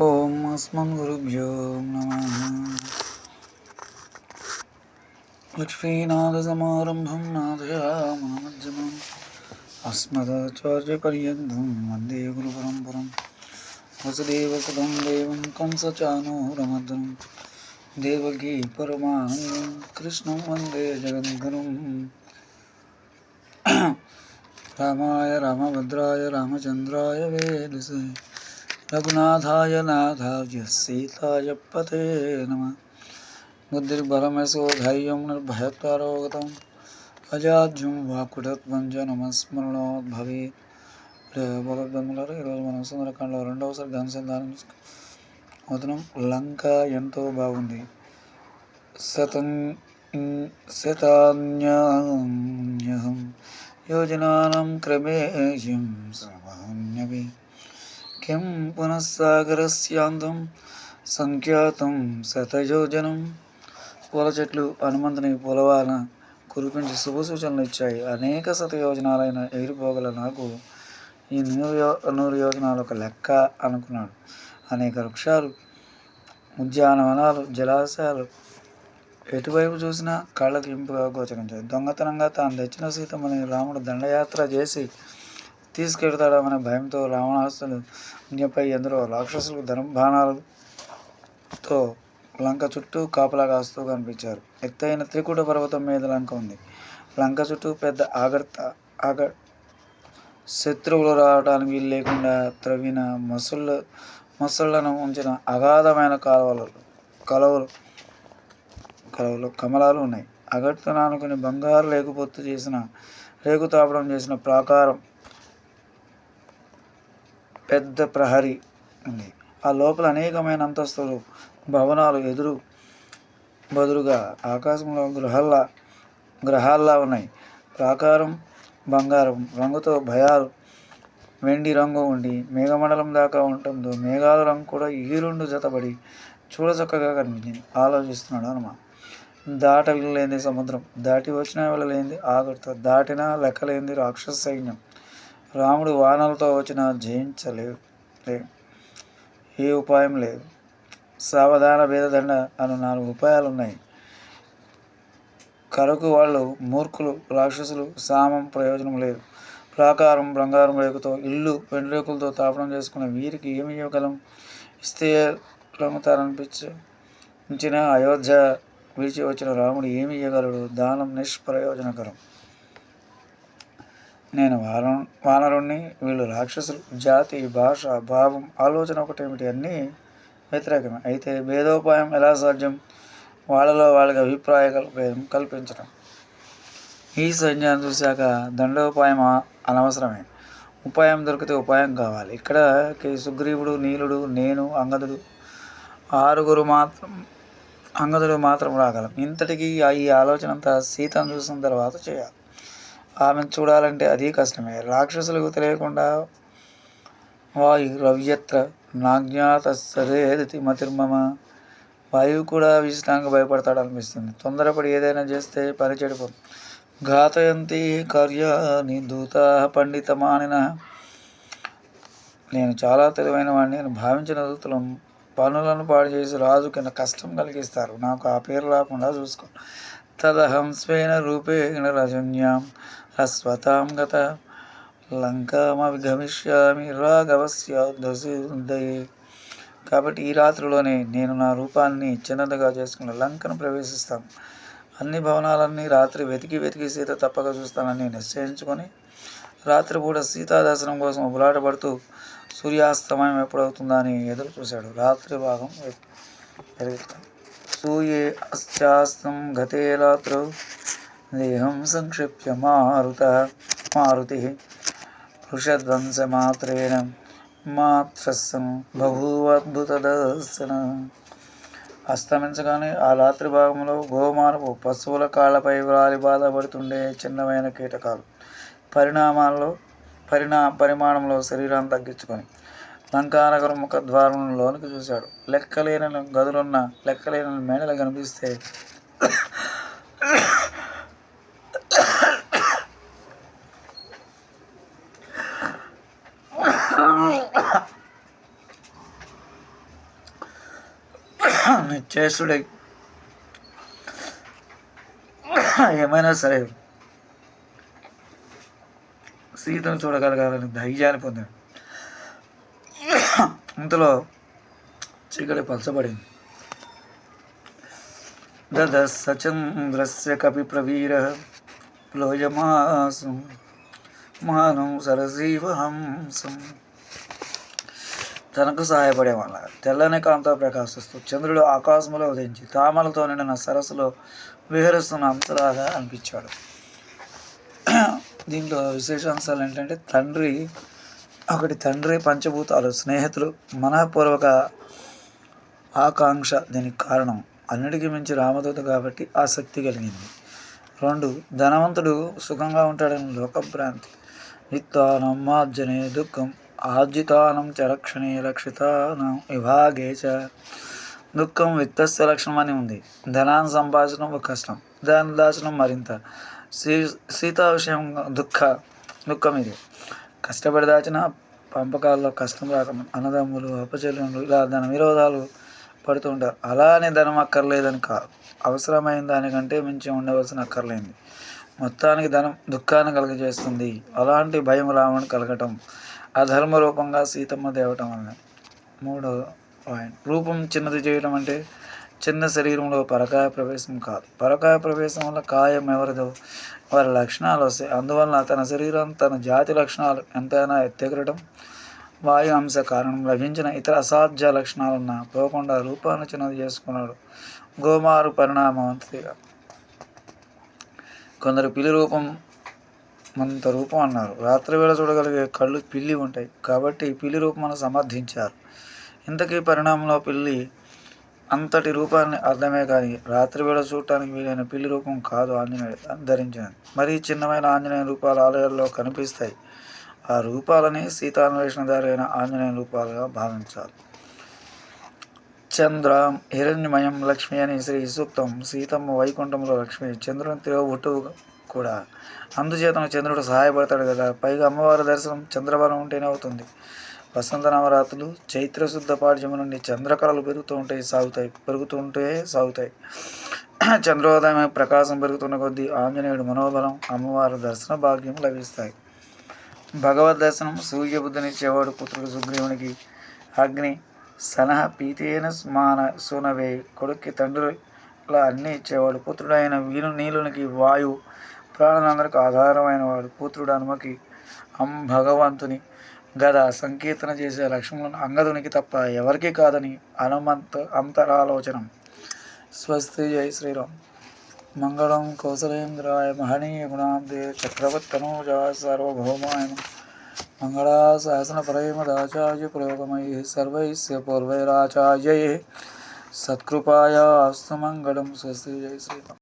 ओम अस्मन ॐ अस्मद्गुरुभ्यो नमः। लक्ष्मीनाथसमारम्भं नाथयामनमध्यमम्। अस्मदाचार्यपर्यन्तं वंदे गुरुपरम्परं वसुदेवसुतं देवं कंसचानूरमर्दनं देवगी परमानन्दं, कृष्णं वंदे जगद्गुरुं रामाय रामभद्राय रामचन्द्राय वेदसे। రామచంద్రాయ వేదసే రఘునాథాయ నాథాయ సీతాయ పతే నమ బుద్ధిర్బలమశోధైర్యం నిర్భయత్వరోగతం అజాజ్యం వాకుడత్వంజ నమస్మరణోద్భవేత్ భగవద్బంధులారా ఈరోజు మనం సుందరకాండలో రెండవసారి ధనసంధానం మొదలం లంక ఎంతో బాగుంది శతం శతాన్యహం యోజనానం క్రమేయం సమాన్యవి కిం పునఃసాగరస్యాంతం సంఖ్యాతం శతయోజనం పూల చెట్లు హనుమంతుని పూలవాన కురిపించి శుభ సూచనలు ఇచ్చాయి. అనేక శతయోజనాలైన ఎగిరిపోగల నాకు ఈ నూరు యో నూరు యోజనాలు ఒక లెక్క అనుకున్నాడు. అనేక వృక్షాలు ఉద్యానవనాలు జలాశయాలు ఎటువైపు చూసినా కళ్ళకి ఇంపుగా గోచరించాయి. దొంగతనంగా తాను తెచ్చిన సీతమని రాముడు దండయాత్ర చేసి తీసుకెడతాడమనే భయంతో రావణాసులు ఇంజపై ఎందరో రాక్షసులు ధనుబాణాలతో లంక చుట్టూ కాపలా కాస్తూ కనిపించారు. ఎత్తైన త్రికూట పర్వతం మీద లంక ఉంది. లంక చుట్టూ పెద్ద ఆగర్త ఆగ శత్రువులు రావడానికి వీలు లేకుండా త్రవ్విన మొసళ్ళు మొసళ్ళను ఉంచిన అగాధమైన కాలువలు కలవలు కలవలు కమలాలు ఉన్నాయి. అగట్టును ఆనుకుని బంగారు లేకపోతు చేసిన రేకు తాపడం చేసిన ప్రాకారం పెద్ద ప్రహరీ ఉంది ఆ లోపల అనేకమైన అంతస్తులు భవనాలు ఎదురు బదులుగా ఆకాశంలో గృహాల్లా గ్రహాల్లా ఉన్నాయి. ప్రాకారం బంగారం రంగుతో భయాలు వెండి రంగు ఉండి మేఘమండలం దాకా ఉంటుందో మేఘాల రంగు కూడా ఈ రెండు జతబడి చూడచక్కగా కనిపించింది. ఆలోచిస్తున్నాడు హనుమ. దాట వెళ్ళలేంది సముద్రం. దాటి వచ్చినా వెళ్ళలేంది ఆగడుతో దాటినా లెక్కలేంది రాక్షస సైన్యం. రాముడు వానలతో వచ్చిన జయించలేవు లేవు ఏ ఉపాయం లేదు. సావధాన భేదదండ అను నాలుగు ఉపాయాలు ఉన్నాయి కరకు వాళ్ళు మూర్ఖులు రాక్షసులు సామం ప్రయోజనం లేదు. ప్రాకారం బంగారం రేకుతో ఇల్లు పెండ్రేకులతో తాపడం చేసుకున్న వీరికి ఏమి ఇవ్వగలం? ఇస్తే రమ్ముతారనిపించిన అయోధ్య విడిచి వచ్చిన రాముడు ఏమి ఇవ్వగలడు? దానం నిష్ప్రయోజనకరం. నేను వాన వానరుణ్ణి వీళ్ళు రాక్షసులు జాతి భాష భావం ఆలోచన ఒకటేమిటి అన్నీ వ్యతిరేకమే. అయితే భేదోపాయం ఎలా సాధ్యం? వాళ్ళలో వాళ్ళకి అభిప్రాయ భేదం కల్పించడం ఈ సైన్యాన్ని చూశాక దండోపాయం అనవసరమే. ఉపాయం దొరికితే ఉపాయం కావాలి. ఇక్కడ సుగ్రీవుడు నీలుడు నేను అంగదుడు ఆరుగురు మాత్రం అంగదుడు మాత్రం రాగలం. ఇంతటికి ఈ ఆలోచన అంతా సీతను చూసిన తర్వాత చేయాలి. ఆమెను చూడాలంటే అది కష్టమే. రాక్షసులకు తెలియకుండా వాయు రవ్యత్ర నాజ్ఞాత సరేది మతిర్మమ వాయువు కూడా విషయానికి భయపడతాడు అనిపిస్తుంది తొందరపడి ఏదైనా చేస్తే పని చెడిపోతుంది ఘాతయంతి కార్యాని దూత పండితమానిన. నేను చాలా తెలివైన వాడిని నేను భావించిన దూతలు పనులను పాడు చేసి రాజు కింద కష్టం కలిగిస్తారు. నాకు ఆ పేరు రాకుండా చూసుకో. తదహం స్వేన రూపేణ రజన్యాం అస్వతాం గత. లంకామవిగమిష్యామి రాఘవస్య కాబట్టి ఈ రాత్రిలోనే నేను నా రూపాన్ని చిన్నదిగా చేసుకుని లంకను ప్రవేశిస్తాను అన్ని భవనాలన్నీ రాత్రి వెతికి వెతికి సీత తప్పక చూస్తానని నిశ్చయించుకొని రాత్రిపూట సీతా దర్శనం కోసం ఉబలాటపడుతూ సూర్యాస్తమయం ఎప్పుడవుతుందా అని ఎదురు చూశాడు రాత్రి భాగం పెరుగుతాం సూయే అశ్చాస్తం గతే రాత్రౌ. దేహం సంక్షిప్య మారుత మారుతి వృషధ్వంసమాత్రేణ మాత్రస్సం బహువద్భుత దర్శన అస్తమించగానే ఆ రాత్రి భాగంలో గోమానపు పశువుల కాళ్ళపై వ్రాలి బాధపడుతుండే చిన్నమైన కీటకాలు. పరిణామాల్లో పరిణా పరిమాణంలో శరీరాన్ని తగ్గించుకొని లంకానగర ముఖ ద్వారంలోనికి చూశాడు. లెక్కలేని గదులున్న లెక్కలేని మేడలు కనిపిస్తే నిశ్చేష్టుడై. ఏమైనా సరే. సీతను చూడగలగాలని ధైర్యాన్ని పొందాడు. ఇంతలో చీకటి పలచబడింది. దద సచంద్రస్య కపి ప్రవీర లోయమాసం మానం సరసీవహంసం. తనకు సహాయపడేవాళ్ళ తెల్లని కాంత ప్రకాశిస్తూ చంద్రుడు ఆకాశంలో ఉదయించి తామలతో నిండిన సరస్సులో విహరిస్తున్న అంతలాగా అనిపించాడు. దీంట్లో విశేషాంశాలు ఏంటంటే తండ్రి ఒకటి తండ్రి పంచభూతాలు స్నేహితులు మనఃపూర్వక ఆకాంక్ష దీనికి కారణం. అన్నిటికీ మించి రామదూత కాబట్టి ఆసక్తి కలిగింది. రెండు ధనవంతుడు సుఖంగా ఉంటాడని లోకభ్రాంతి. విత్తానం మార్జనే దుఃఖం ఆర్జితానం చరక్షణే రక్షణే రక్షితానం విభాగే చ. దుఃఖం విత్తస్య లక్షణం అని ఉంది. ధనాన్ని సంపాదించడం ఒక కష్టం. దాన్ని దాచడం మరింత. సీ సీతా విషయం దుఃఖ దుఃఖం ఇది. కష్టపడి దాచిన పంపకాల్లో కష్టం రాకుండా అన్నదమ్ములు అపచెల్లులు ఇలా ధన విరోధాలు పడుతూ ఉంటారు అలానే ధనం అక్కర్లేదని కాదు అవసరమైన దానికంటే మించి ఉండవలసిన అక్కర్లేంది మొత్తానికి ధనం దుఃఖాన్ని కలుగజేస్తుంది. అలాంటి భయం రావడం కలగటం అధర్మ రూపంగా సీతమ్మ దేవటం వల్ల మూడో పాయింట్. రూపం చిన్నది చేయడం అంటే చిన్న శరీరంలో పరకాయ ప్రవేశం కాదు. పరకాయ ప్రవేశం వల్ల కాయం ఎవరిదో వారి లక్షణాలు వస్తాయి. అందువలన తన శరీరం తన జాతి లక్షణాలు ఎంతైనా ఎత్తెగరడం వాయు అంశ కారణం లభించిన ఇతర అసాధ్య లక్షణాలున్న పోకుండా రూపాన్ని చిన్నది చేసుకున్నాడు. గోమారు పరిణామవంతిగా కొందరు పిల్లి రూపం మంత రూపం అన్నారు. రాత్రివేళ చూడగలిగే కళ్ళు పిల్లి ఉంటాయి కాబట్టి పిల్లి రూపమును సమర్థించారు. ఇంతకీ పరిణామంలో పిల్లి అంతటి రూపాన్ని అర్థమే కానీ రాత్రివేళ చూడటానికి వీలైన పిల్లి రూపం కాదు ఆంజనేయుడు ధరించినది. మరీ చిన్నమైన ఆంజనేయ రూపాలు ఆలయాల్లో కనిపిస్తాయి. ఆ రూపాలని సీతాన్వేషణదారి అయిన ఆంజనేయ రూపాలుగా భావించాలి. చంద్ర హిరణ్యమయం లక్ష్మి అని శ్రీ సూక్తం సీతమ్మ వైకుంఠంలో లక్ష్మి చంద్రుని తిరగబుట్టు కూడా. అందుచేతను చంద్రుడు సహాయపడతాడు కదా. పైగా అమ్మవారి దర్శనం చంద్రబలం ఉంటేనే అవుతుంది. వసంత నవరాత్రులు చైత్రశుద్ధ పాఠ్యము నుండి చంద్రకళలు పెరుగుతూ ఉంటాయి సాగుతాయి పెరుగుతుంటే సాగుతాయి. చంద్రోదయం ప్రకాశం పెరుగుతున్న కొద్దీ ఆంజనేయుడు మనోబలం అమ్మవారి దర్శన భాగ్యం లభిస్తాయి. భగవద్ దర్శనం సూర్యబుద్ధినిచ్చేవాడు పుత్రుడు సుగ్రీవునికి అగ్ని సనహ పీతేన స్మాన సూనవే కొడుక్కి తండ్రిలా అన్నీ ఇచ్చేవాడు పుత్రుడైన వీరు నీలునికి వాయువు ప్రాణులందరికీ ఆధారమైన వాడు పుత్రుడు హనుమకి అం భగవంతుని గద సంకీర్తన చేసే లక్ష్మణులను అంగదునికి తప్ప ఎవరికి కాదని హనుమంత్ అంతరాలోచనం. స్వస్తి జై శ్రీరామ్. మంగళం కౌసలేంద్రాయ మహనీయ గుణాందే చక్రవర్తనూజా సార్వభౌమాయ మంగళాశాసన ప్రేమదాచార్య పురోగమై సర్వైస్య పూర్వైరాచార్యై. సత్కృపాయా అస్తు మంగళం. స్వస్తి జై శ్రీరామ్.